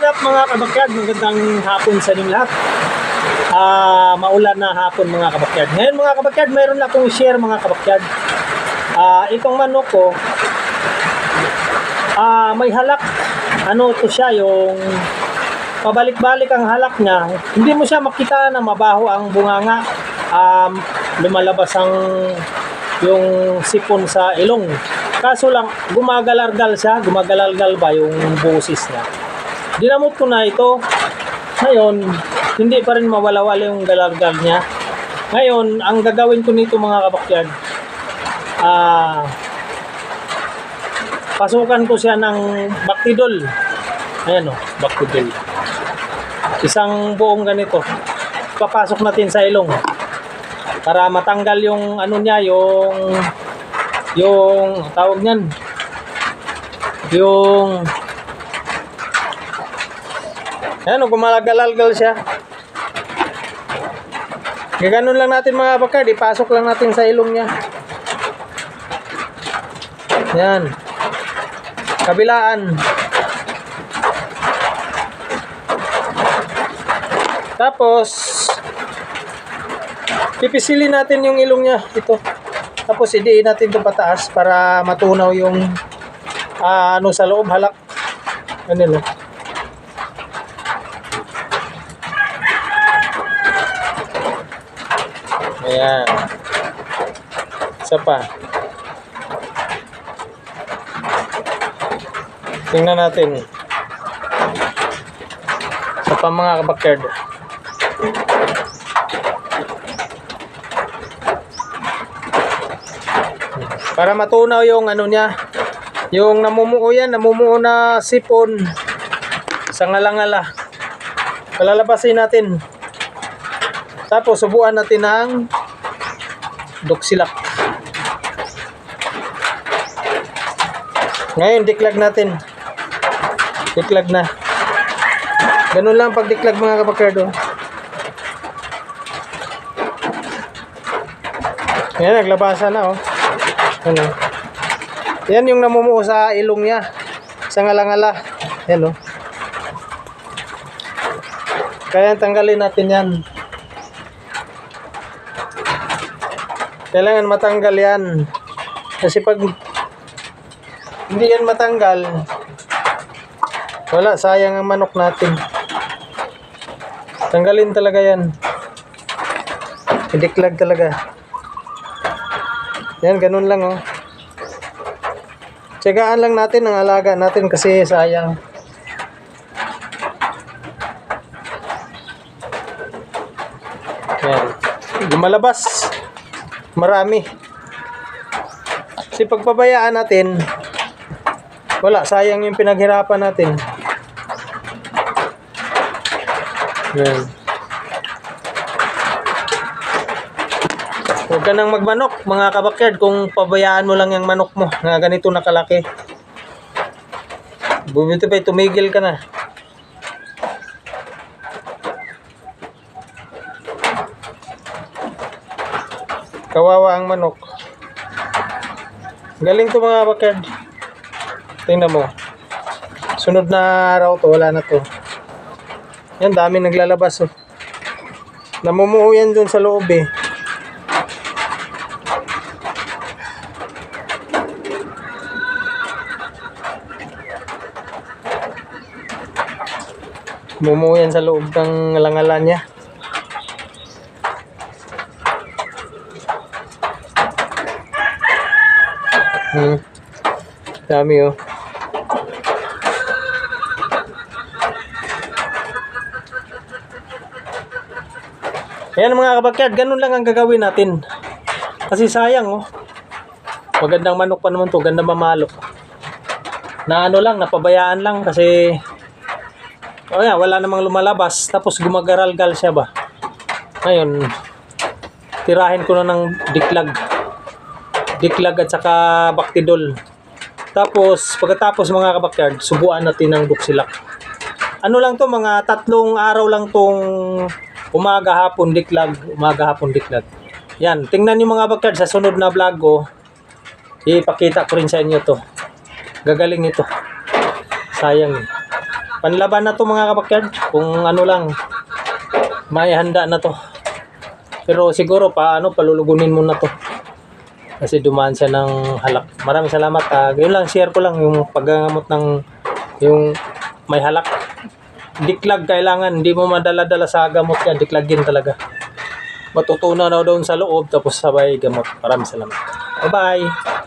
what up mga kabakyard? Magandang hapon sa inyong lahat. Ah, maulan na hapon mga kabakyard. Ngayon mga kabakyard, mayroon na akong share mga kabakyard. Ah, itong manok ko, ah, may halak. Ano to siya, yung pabalik-balik ang halak niya. Hindi mo siya makita na mabaho ang bunganga. Um, lumalabas ang yung sipon sa ilong. Kaso lang, gumagalargal siya, gumagalargal ba yung boses niya. Dinamot ko na ito. Ngayon, hindi pa rin mawala-wala yung galargal niya. Ngayon, ang gagawin ko nito mga kabakyard, ah, pasukan ko siya ng baktidol. Ayan o, baktidol. Isang buong ganito. Papasok natin sa ilong. Para matanggal yung ano niya, yung yung tawag niyan. Yung Ayan gumalagal-algal siya. Gaganon lang natin mga bakard, ipasok lang natin sa ilong niya. Yan. Kabilaan. Tapos, pipisilin natin yung ilong niya. Ito. Tapos, idiin natin ito pataas para matunaw yung ah, ano sa loob, halak. Ano no? Ayan. Isa pa. Tingnan natin. Isa pa mga kabakyard. Para matunaw yung ano niya. Yung namumuo yan, namumuo na sipon sa ngalangala. Palalabasin natin. Tapos subuan natin ng doxilak. Ngayon diklag natin. Diklag na. Ganun lang pag diklag mga kabakardo. Yan, naglabasa na oh. Ano? Yan yung namumuo sa ilong niya. Sa ngalangala. Yan oh. Kaya tanggalin natin yan. Kailangan matanggal yan. Kasi pag hindi yan matanggal, wala, sayang ang manok natin. Tanggalin talaga yan. Idiklag talaga. Yan, ganun lang oh. Tsagaan lang natin ang alaga natin kasi sayang. Yan. Lumalabas. Marami. Kasi pagpabayaan natin, wala, sayang yung pinaghirapan natin. Yan. Huwag ka nang magmanok, mga kabakyard, kung pabayaan mo lang yung manok mo, nga ganito nakalaki. Bumito pa, tumigil ka na. Kawawa ang manok. Galing to mga bakad. Tingnan mo. Sunod na araw to, wala na to. Yan, dami naglalabas oh. Namumuo yan dun sa loob eh. Mumuo yan sa loob ng langalan niya. Hmm. Dami oh. Ayan mga kabakyard, ganun lang ang gagawin natin. Kasi sayang oh. Magandang manok pa naman to, ganda mamalo. Na ano lang, napabayaan lang kasi Oh yeah, wala namang lumalabas tapos gumagaralgal siya ba. Ngayon, tirahin ko na ng diklag diklag at saka baktidol. Tapos, pagkatapos mga kabakyard, subuan natin ng duksilak. Ano lang to, mga tatlong araw lang tong umaga, hapon, diklag, umaga, hapon, diklag. Yan, tingnan niyo mga kabakyard sa sunod na vlog ko. Ipakita ko rin sa inyo to. Gagaling ito. Sayang. Panlaban na to mga kabakyard. Kung ano lang, may handa na to. Pero siguro paano palulugunin mo na to. Kasi dumaan siya ng halak. Maraming salamat. Ah, yun lang, share ko lang yung paggamot ng yung may halak. Diklag kailangan. Hindi mo madala-dala sa gamot yan. Diklagin talaga. Matutunan na doon sa loob tapos sabay gamot. Maraming salamat. Bye-bye.